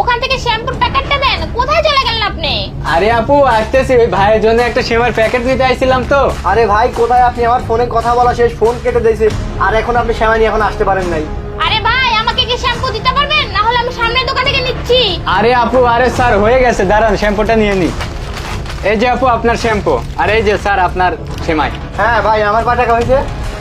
ওখান থেকে শ্যাম্পুর প্যাকেটটা দেন। কোথায় চলে গেলেন আপনি? আরে আপু আসতেছি। ওই ভাইয়ের জন্য একটা সেমার প্যাকেট নিতে আইছিলাম তো। আরে ভাই কোথায় আপনি? আমার ফোনে কথা বলা শেষ ফোন কেটে দিয়েছে। আর এখন আপনি শ্যামা নিয়ে এখন আসতে পারেন নাই। আরে ভাই আমাকে কি শ্যাম্পু দিতে পারবেন? না হলে আমি সামনের দোকান থেকে নিচ্ছি। আরে আপু আরে স্যার হয়ে গেছে। দাঁড়ান শ্যাম্পুটা নিয়ে নি। এই যে আপু আপনার শ্যাম্পু। আর এই যে স্যার আপনার সেমাই। হ্যাঁ ভাই আমার টাকা হয়েছে।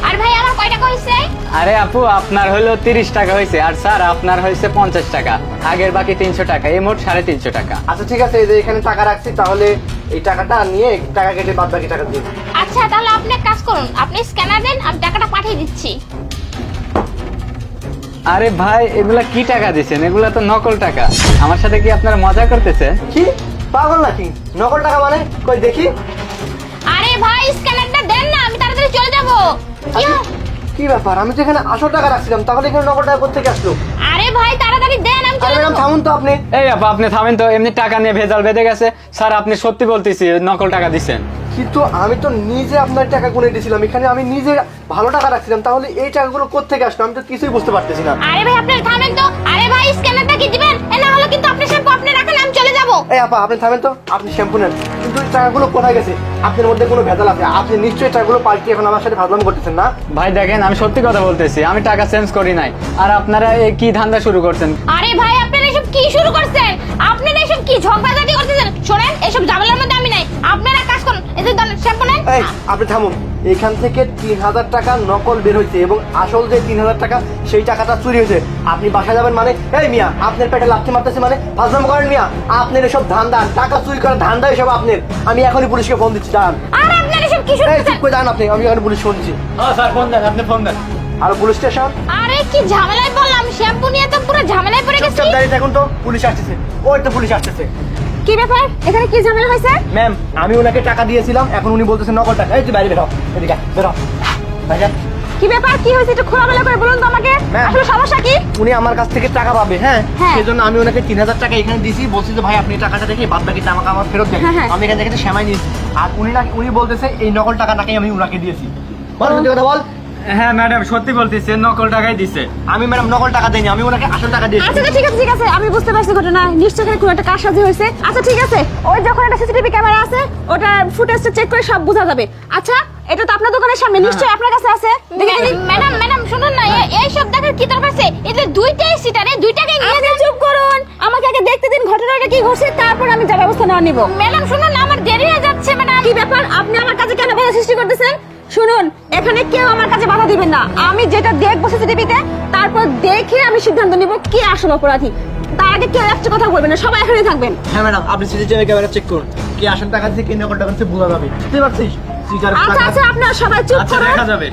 আর ভাই আমার কয় টাকা হয়েছে আরে আপু আপনার হলো তিরিশ টাকা হয়েছে আর স্যার আপনার হয়েছে পঞ্চাশ টাকা। আগের বাকি তিনশো টাকা এই মোট সাড়ে তিনশো টাকা। আচ্ছা ঠিক আছে এই যে এখানে টাকা রাখছি তাহলে এই টাকাটা নিয়ে টাকা কেটে বাদ বাকি টাকা দিন। আচ্ছা তাহলে আপনি এক কাজ করুন আপনি স্ক্যানার দেন আমি টাকাটা পাঠিয়ে দিচ্ছি। আরে ভাই এগুলা কি টাকা দিচ্ছেন এগুলা তো নকল টাকা। আমার সাথে কি আপনারা মজা করতেছে? কি? পাগল নাকি? নকল টাকা মানে? কই দেখি। আরে ভাই স্ক্যানারটা দেন না আমি তাড়াতাড়ি চলে যাব। কি কি ব্যাপার? আমি তো এখানে আসল টাকা রাখছিলাম তাহলে এখানে নকল টাকা কোথেকে আসলো? আরে ভাই তাড়াতাড়ি দেন আমি আরে চলে ম্যাডাম যাব। থামুন তো আপনি। এই আপা আপনি থামেন তো এমনি টাকা নিয়ে ভেজাল বেঁধে গেছে। স্যার আপনি সত্যি বলতেছি নকল টাকা দিচ্ছেন কিন্তু আমি তো নিজে আপনার টাকা গুনে দিয়েছিলাম এখানে আমি নিজে ভালো টাকা রাখছিলাম তাহলে এই টাকাগুলো কোথেকে আসলো? আমি তো কিছুই বুঝতে পারতেছি না। আরে ভাই আপনি থামেন তো। আরে ভাই স্ক্যানারটা কি দিবেন? এ না এই আপা আপনি থামেন তো। আপনি শ্যাম্পু নেন। কিন্তু এই টাকাগুলো কোথায় গেছে? আপনার মধ্যে কোনো ভেজাল আছে? আপনি নিশ্চয়ই টাকাগুলো পাল্টি এখন আমার সাথে ভাবলাম করতেছেন না? ভাই দেখেন আমি সত্যি কথা বলতেছি। আমি টাকা চেঞ্জ করি নাই। আর আপনারা এই কি ধান্দা শুরু করছেন? আরে ভাই আপনারা এসব কি শুরু করছেন? আপনারা এসব কি ঝগড়াঝাটি করতেছেন? শোনেন এসব ঝামেলার মধ্যে আমি নাই আপনারা এক কাজ করুন এই যে শ্যাম্পু নেন এই আপনি থামুন। এখান থেকে তিন হাজার টাকা নকল বের হয়েছে এবং আসল যে তিন হাজার টাকা সেই টাকাটা চুরি হয়েছে। আপনি বাসা যাবেন মানে এই মিয়া আপনার পেটে লাথি মারতেছে মানে ফাজলাম করেন মিয়া আপনার এসব ধান্দা টাকা চুরি করার ধান্দা এসব আপনার। আমি এখনই পুলিশকে ফোন দিচ্ছি দাঁড়ান। আর আপনারা এসব কি শুরু এই চুপ করে দাঁড়ান আপনি আমি এখন পুলিশ ফোন দিচ্ছি। স্যার ফোন দেন আপনি ফোন দেন। আর পুলিশ স্টেশন আরে কি ঝামেলায় বললাম শ্যাম্পু নিয়ে তো পুরো ঝামেলায় পড়ে গেছি। চুপচাপ দাঁড়িয়ে থাকুন তো পুলিশ আসতেছে। ওই তো পুলিশ আসতেছে। কি ব্যাপার? এখানে কি ঝামেলা হয়েছে? ম্যাম আমি ওনাকে টাকা দিয়েছিলাম এখন উনি বলতেছেন নকল টাকা। এই তুই বাইরে বেরো এদিকে বেরো। ভাইজান কি ব্যাপার? কি হয়েছে? একটু খোলামেলা করে বলুন তো আমাকে। আসলে সমস্যা কি? উনি আমার কাছ থেকে টাকা পাবে হ্যাঁ? হ্যাঁ। সেই জন্য আমি ওনাকে তিন হাজার টাকা এখানে দিয়েছি বলছি যে ভাই আপনি টাকাটা রেখে বাদ বাকি টাকা আমার ফেরত দেন। হ্যাঁ, হ্যাঁ। আমি এখান থেকে সেমাই নিয়েছি। আর উনি নাকি উনি বলতেছে এই নকল টাকা নাকি আমি ওনাকে দিয়েছি। বল কথা বল। হ্যাঁ ম্যাডাম সত্যি বলতেছি নকল টাকাই দিছে। আমি ম্যাডাম নকল টাকা দেইনি আমি ওনাকে আসল টাকা দিয়েছি। আচ্ছা আচ্ছা, ঠিক আছে ঠিক আছে আমি বুঝতে পারছি ঘটনা। নিশ্চয়ই এখানে কোনো একটা কারসাজি হয়েছে। আচ্ছা ঠিক আছে ওই যখন একটা সিসিটিভি ক্যামেরা আছে ওটা ফুটেজটা চেক করে সব বোঝা যাবে। আচ্ছা এটা তো আপনার দোকানের সামনে নিশ্চয়ই আপনার কাছে আছে। ম্যাডাম ম্যাডাম শুনুন না এই সব দেখার কি দরকার আছে? যে দুইটাই সিটারে দুইটাকে নিয়ে আপনি যান। চুপ করুন আমাকে আগে দেখতে দিন ঘটনাটা কি ঘটছে তারপর আমি যা ব্যবস্থা নেওয়া নিব। ম্যাডাম শুনুন না আমার দেরি হয়ে যাচ্ছে ম্যাডাম। কি ব্যাপার? আপনি আমার কাছে কেন বাধা সৃষ্টি করতেছেন? শুনুন এখানে কেউ আমার কাছে বাধা দিবেন না। আমি যেটা দেখব সিসিটিভিতে তারপর দেখে আমি সিদ্ধান্ত নিব কে আসল অপরাধী। তার আগে কেউ একটা কথা বলবেন না সবাই এখানে থাকবেন। হ্যাঁ ম্যাডাম আপনি সিসিটিভি ক্যামেরা চেক করুন। কি আসল টাকা দিচ্ছে কি নকল টাকা দিচ্ছে বোঝা যাবে। বুঝতে পারছিস? আচ্ছা আচ্ছা আপনারা সবাই চুপ আচ্ছা করুন দেখা যাবে।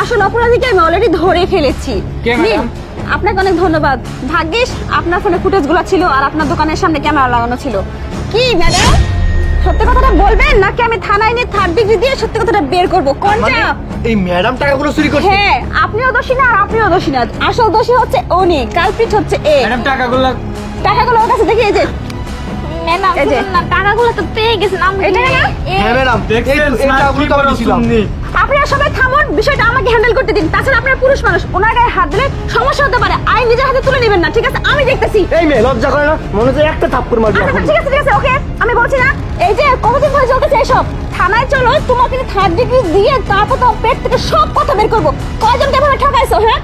আসল অপরাধীকে আমি অলরেডি ধরে ফেলেছি। কে, ম্যাডাম? আপনাকে অনেক ধন্যবাদ। ভাগ্যিস আপনার ফোনে ফুটেজগুলো ছিল আর আপনার দোকানের সামনে ক্যামেরা লাগানো ছিল। কি ম্যাডাম? সত্যি কথাটা বলবেন নাকি আমি থানায় নিয়ে থার্ড ডিগ্রি দিয়ে সত্যি কথাটা বের করব? কোনটা? মানে এই ম্যাডাম টাকাগুলো চুরি করছে। হ্যাঁ আপনিও দোষী না আর আপনিও দোষী না। আসল দোষী হচ্ছে উনি কালপিট হচ্ছে এ। ম্যাডাম টাকাগুলো টাকাগুলো ওর কাছে দেখিয়ে যে ম্যাডাম এই যে। না টাকাগুলো তো পেয়ে গেছেন আমি এই না? হ্যাঁ ম্যাডাম দেখছেন টাকাগুলো তো আমি বড় আপনারা সবাই থামুন বিষয়টা আমাকে হ্যান্ডেল করতে দিন। তাছাড়া আপনার পুরুষ মানুষ ওনার গায়ে হাত দিলে সমস্যা হতে পারে। আইন নিজের হাতে তুলে নেবেন না ঠিক আছে? আমি দেখতেছি। এই মেয়ে লজ্জা করে না? মনে হচ্ছে একটা থাপ্পড় মারবি আচ্ছা ঠিক আছে ঠিক আছে ওকে আমি বলছি না। এই যে কতদিন ধরে চলতেছে এসব? থানায় চলো তোমাকে থার্ড ডিগ্রি দিয়ে তারপর তোমার পেট থেকে সব কথা বের করব। কয়জনকে এভাবে ঠকাইছো হ্যাঁ?